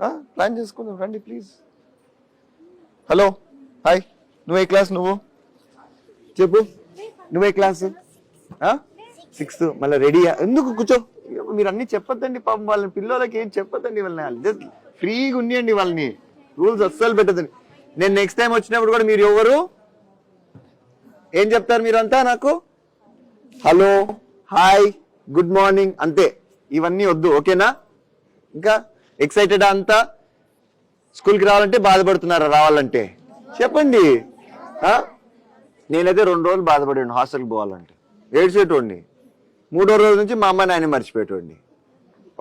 Plan చేసుకుందాం. రండి please hello hi నువ్వే క్లాస్ నువ్వు? చెప్పు. నువ్వే క్లాస్? సిక్స్త్ మళ్ళీ రెడీయా ఎందుకు కూర్చో? మీరు అన్ని చెప్పొద్దండి పాపం. వాళ్ళని పిల్లలకి ఏం చెప్పొద్దండి వాళ్ళని? జస్ట్ ఫ్రీగా ఉండండి వాళ్ళని. రూల్స్ అస్సలు పెట్టద్దండి. నేను నెక్స్ట్ టైం వచ్చినప్పుడు కూడా మీరు ఎవరు? ఏం చెప్తారు మీరు అంతా నాకు? హలో హాయ్ గుడ్ మార్నింగ్ అంతే. ఇవన్నీ వద్దు. ఓకేనా? ఇంకా ఎక్సైటెడ్ అంతా? స్కూల్కి రావాలంటే బాధపడుతున్నారా? రావాలంటే? చెప్పండి. నేనైతే రెండు రోజులు బాధపడాను హాస్టల్కి పోవాలంటే. ఏడ్చేటోడిని. మూడో రోజు నుంచి మా అమ్మ నాయన మర్చిపోయేటోడిని.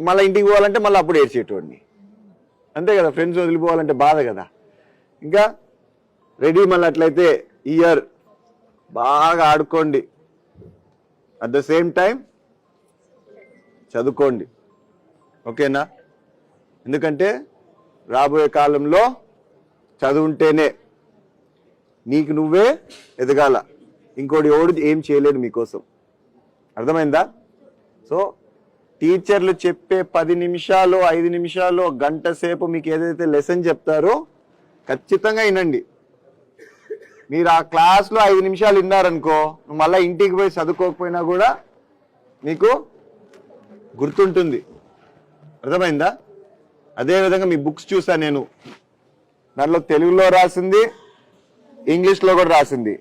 మళ్ళీ ఇంటికి పోవాలంటే మళ్ళీ అప్పుడు ఏడ్చేటోడిని. అంతే కదా ఫ్రెండ్స్ వదిలిపోవాలంటే బాధ కదా. ఇంకా రెడీ మళ్ళీ అట్లయితే ఇయర్ బాగా ఆడుకోండి. అట్ ద సేమ్ టైం చదువుకోండి. ఓకేనా ఎందుకంటే రాబోయే కాలంలో చదువుంటేనే నీకు నువ్వే ఎదగాల. ఇంకోటి ఎవడు ఏం చేయలేడు మీకోసం. అర్థమైందా? సో టీచర్లు చెప్పే పది నిమిషాలు ఐదు నిమిషాలు గంట సేపు మీకు ఏదైతే లెసన్ చెప్తారో ఖచ్చితంగా వినండి. మీరు ఆ క్లాస్లో ఐదు నిమిషాలు విన్నారనుకో నువ్వు మళ్ళీ ఇంటికి పోయి చదువుకోకపోయినా కూడా మీకు గుర్తుంటుంది. అర్థమైందా? అదేవిధంగా మీ బుక్స్ చూసా నేను. దాంట్లో తెలుగులో రాసింది ఇంగ్లీష్లో కూడా రాసింది.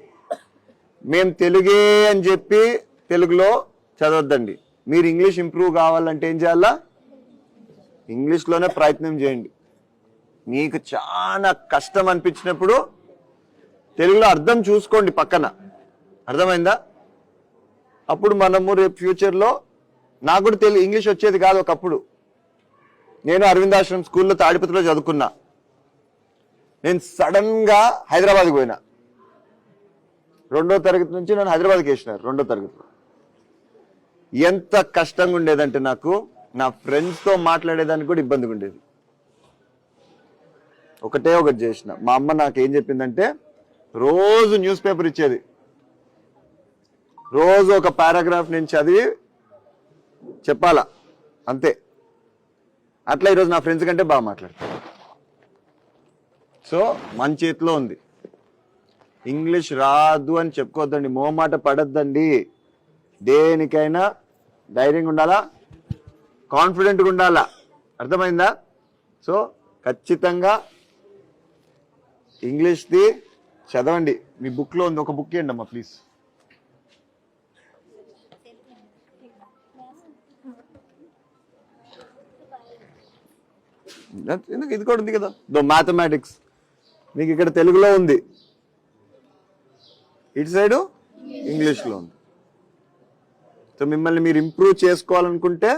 మేము తెలుగే అని చెప్పి తెలుగులో చదవద్దండి. మీరు ఇంగ్లీష్ ఇంప్రూవ్ కావాలంటే ఏం చేయాలా? ఇంగ్లీష్లోనే ప్రయత్నం చేయండి. మీకు చాలా కష్టం అనిపించినప్పుడు తెలుగులో అర్థం చూసుకోండి పక్కన. అర్థమైందా? అప్పుడు మనము రేపు ఫ్యూచర్లో నాకు కూడా తెలుగు ఇంగ్లీష్ వచ్చేది కాదు ఒకప్పుడు. నేను అరవిందాశ్రమం స్కూల్లో తాడిపత్రిలో చదువుకున్నా. నేను సడన్గా హైదరాబాద్కి పోయినా. రెండో తరగతి నుంచి నన్ను హైదరాబాద్కి వేసినారు రెండో తరగతిలో. ఎంత కష్టంగా ఉండేదంటే నాకు నా ఫ్రెండ్స్తో మాట్లాడేదానికి కూడా ఇబ్బందిగా ఉండేది. ఒకటే ఒకటి చేసిన. మా అమ్మ నాకు ఏం చెప్పిందంటే రోజు న్యూస్ పేపర్ ఇచ్చేది. రోజు ఒక పారాగ్రాఫ్ నేను చదివి చెప్పాలా? అంతే. అట్లా ఈరోజు నా ఫ్రెండ్స్ కంటే బాగా మాట్లాడతాను సో మన చేతిలో ఉంది. ఇంగ్లీష్ రాదు అని చెప్పుకోవద్దండి మోమాట పడద్దండి. దేనికైనా ధైర్యంగా ఉండాలా? కాన్ఫిడెంట్గా ఉండాలా? అర్థమైందా? సో ఖచ్చితంగా ఇంగ్లీష్ది చదవండి. మీ బుక్లో ఉంది ఒక బుక్ ఇవ్వండి అమ్మా ప్లీజ్ ఎందుకు? ఇది కూడా ఉంది కదా. Though mathematics. మీకు ఇక్కడ తెలుగులో ఉంది. ఇటు సైడు ఇంగ్లీష్లో ఉంది. సో మిమ్మల్ని మీరు ఇంప్రూవ్ చేసుకోవాలనుకుంటే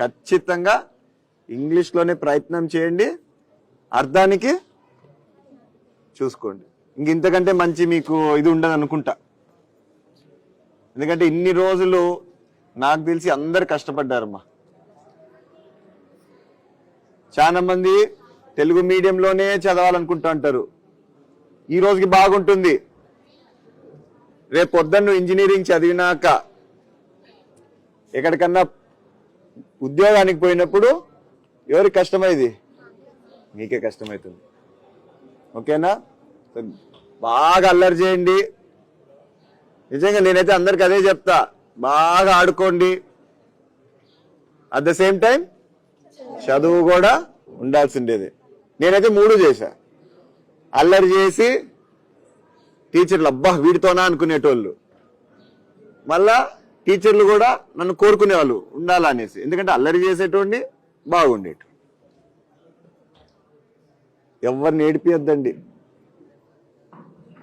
ఖచ్చితంగా ఇంగ్లీష్లోనే ప్రయత్నం చేయండి. అర్థానికి చూసుకోండి. ఇంక ఇంతకంటే మంచి మీకు ఇది ఉండదు అనుకుంటా. ఎందుకంటే ఇన్ని రోజులు నాకు తెలిసి అందరు కష్టపడ్డారమ్మా. చాలా మంది తెలుగు మీడియంలోనే చదవాలనుకుంటూ అంటారు ఈ రోజుకి బాగుంటుంది. రేపు పొద్దున్న నువ్వు ఇంజనీరింగ్ చదివినాక ఎక్కడికన్నా ఉద్యోగానికి పోయినప్పుడు ఎవరికి కష్టమైంది మీకే కష్టమవుతుంది ఓకేనా? బాగా అల్లరి చేయండి. నిజంగా నేనైతే అందరికి అదే చెప్తా. బాగా ఆడుకోండి. అట్ ద సేమ్ టైం చదువు కూడా ఉండాల్సిండేది. నేనైతే మూడు చేశా. అల్లరి చేసి టీచర్లు అబ్బా వీడితోనా అనుకునేటోళ్ళు. మళ్ళా టీచర్లు కూడా నన్ను కోరుకునేవాళ్ళు ఉండాలా అనేసి ఎందుకంటే అల్లరి చేసేటోడిని బాగుండేటు. ఎవరిని ఏడిపియొద్దండి.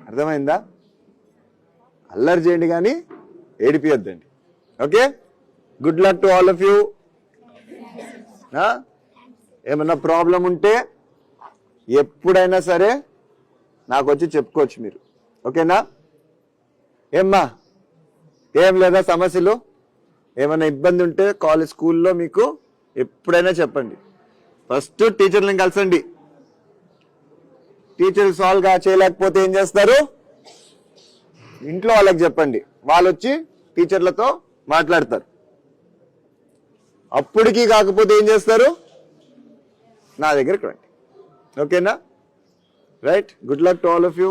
అర్థమైందా? అల్లరి చేయండి కానీ ఏడిపియొద్దండి. Okay? Good luck to all of you. ఏమన్నా ప్రాబ్లం ఉంటే ఎప్పుడైనా సరే నాకు వచ్చి చెప్పుకోవచ్చు మీరు. ఓకేనా? ఏమ్మా? ఏం లేదా సమస్యలు? ఏమైనా ఇబ్బంది ఉంటే కాలేజ్ స్కూల్లో మీకు ఎప్పుడైనా చెప్పండి. ఫస్ట్ టీచర్ని కలిసండి. టీచర్ సాల్వ్గా చేయలేకపోతే ఏం చేస్తారు? ఇంట్లో వాళ్ళకి చెప్పండి. వాళ్ళు వచ్చి టీచర్లతో మాట్లాడతారు. అప్పటికి కాకపోతే ఏం చేస్తారు? నా దగ్గరికి రండి. ఓకేనా? Right. Good luck to all of you.